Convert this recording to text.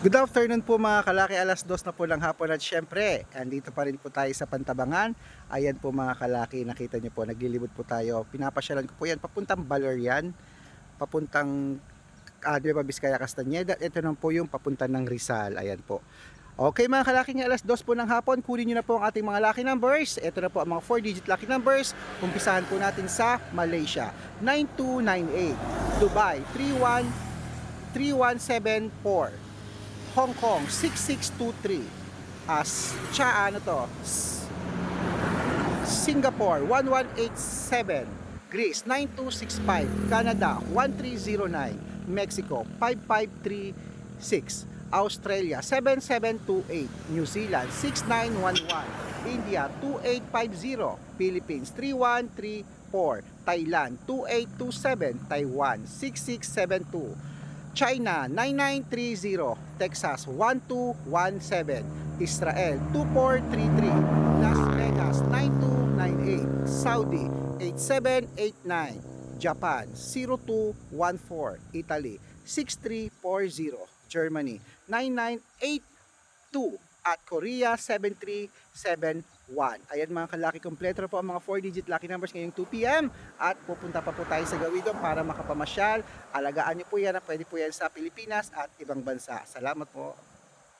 Good afternoon po mga kalaki, alas dos na po ng hapon at syempre, andito pa rin po tayo sa Pantabangan. Ayan po mga kalaki, nakita niyo po, naglilibot po tayo. Pinapasyalan ko po yan, papuntang Valerian, papuntang ah, di ba, Biskaya Castañeda. Ito naman po yung papunta ng Rizal, ayan po. Okay mga kalaki, ng alas dos po ng hapon, kunin nyo na po ang ating mga lucky numbers. Ito na po ang mga 4-digit lucky numbers. Umpisahan po natin sa Malaysia, 9298, Dubai, 31 3174, Hong Kong 6623 as cha ano to? Singapore 1187 Greece 9265 Canada 1309 Mexico 5536 Australia 7728 New Zealand 6911 India 2850 Philippines 3134 Thailand 2827 Taiwan 6672 China 9930, Texas 1217, Israel 2433, Las Vegas 9298, Saudi 8789, Japan 0214, Italy 6340, Germany 9982 at Korea 7371. Ayan mga kalaki, kompleto po ang mga 4-digit lucky numbers ngayong 2pm at pupunta pa po tayo sa Gawidon para makapamasyal. Alagaan niyo po yan, pwede po yan sa Pilipinas at ibang bansa. Salamat po.